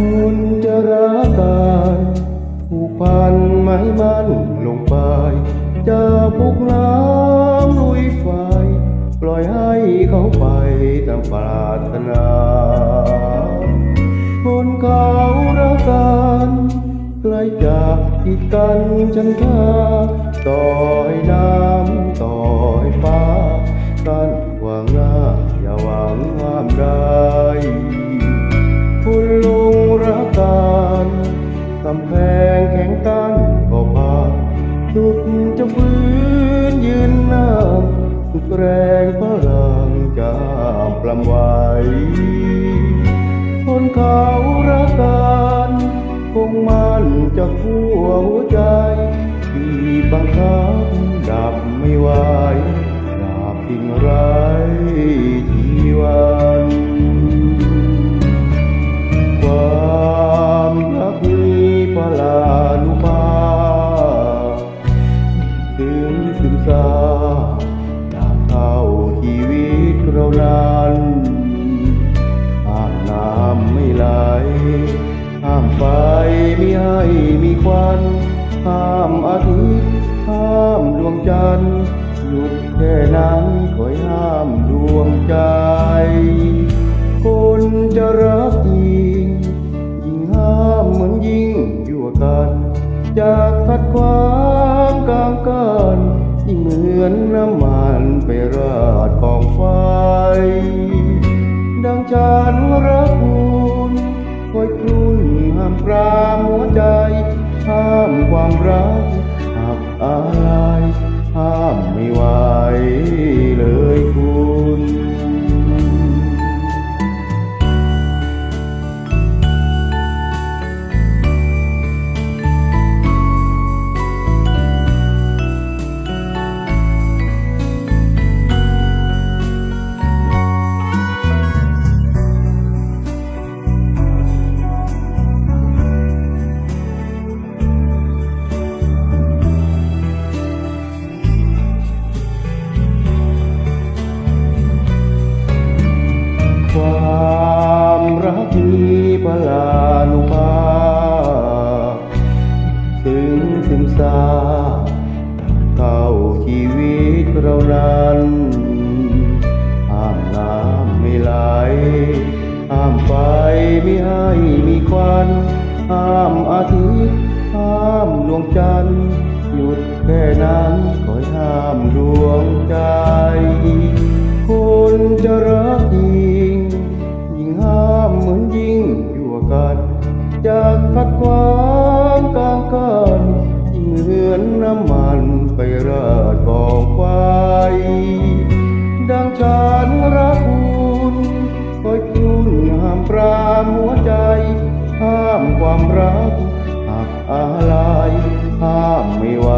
คนจะรักกันผูกพันไม่มันลงไป จะบุกน้ำลุยไฟ ปล่อยให้เขาไปตามปรารถนา คนเขารักกันใกล้จากกีดกันฉันทาต่อให้น้ แรงพลังจะปลำไหวคนเขารักกันคงมันจะคู่หัวใจ ที่บังคับดับไม่ไหวดับทิ้งไรชีวันความรักมีพลานุภาพถึงซึมซาอยา เข้าชีวิตเรานั้นห้ามน้ำไม่ไหลห้ามไฟไม่ให้มีควันห้ามอาทิตย์ห้ามดวงจันทร์หยุดแค่นั้นคอยห้ามดวงใจ คนจะรักจริงยิ่งห้ามเหมือนยิ่งยั่วกันจะขัดขวางกลางกันยิ่งเหมือนน้ำมันไปรา กองไฟ ดังฉันรักคุณคอยครุ่นห้ามปรามหัวใจ ห้ามความรัก ซึมซาเข้าชีวิตเรานั้นห้ามน้ำไม่ไหลห้ามไฟไม่ให้มีควันห้ามอาทิตย์ห้ามดวงจันทร์หยุดแค่นั้นคอยห้ามดวงใจ ความรักหักอะไรห้ามไม่ไหว